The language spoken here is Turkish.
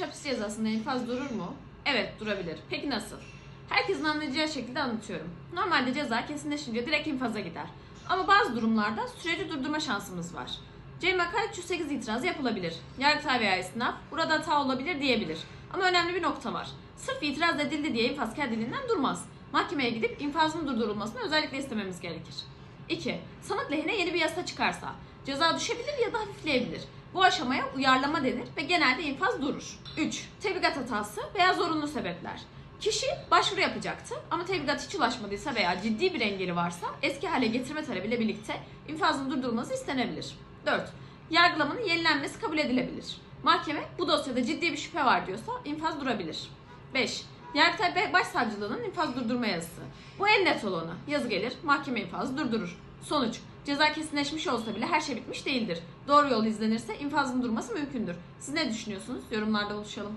kişi hapis cezasında infaz durur mu? Evet durabilir. Peki nasıl? Herkesin anlayacağı şekilde anlatıyorum. Normalde ceza kesinleşince direkt infaza gider. Ama bazı durumlarda süreci durdurma şansımız var. CMK 308 itirazı yapılabilir. Yargıtay veya esnaf burada hata olabilir diyebilir. Ama önemli bir nokta var. Sırf itiraz edildi diye infaz kendiliğinden durmaz. Mahkemeye gidip infazın durdurulmasını özellikle istememiz gerekir. 2. Sanık lehine yeni bir yasa çıkarsa ceza düşebilir ya da hafifleyebilir. Bu aşamaya uyarlama denir ve genelde infaz durur. 3. Tebligat hatası veya zorunlu sebepler. Kişi başvuru yapacaktı ama tebligat hiç ulaşmadıysa veya ciddi bir engeli varsa eski hale getirme talebiyle birlikte infazın durdurulması istenebilir. 4. Yargılamanın yenilenmesi kabul edilebilir. Mahkeme bu dosyada ciddi bir şüphe var diyorsa infaz durabilir. 5. Yargıtay Başsavcılığının infaz durdurma yazısı. Bu en net olanı. Yazı gelir, mahkeme infazı durdurur. Sonuç, ceza kesinleşmiş olsa bile her şey bitmiş değildir. Doğru yol izlenirse infazın durması mümkündür. Siz ne düşünüyorsunuz? Yorumlarda buluşalım.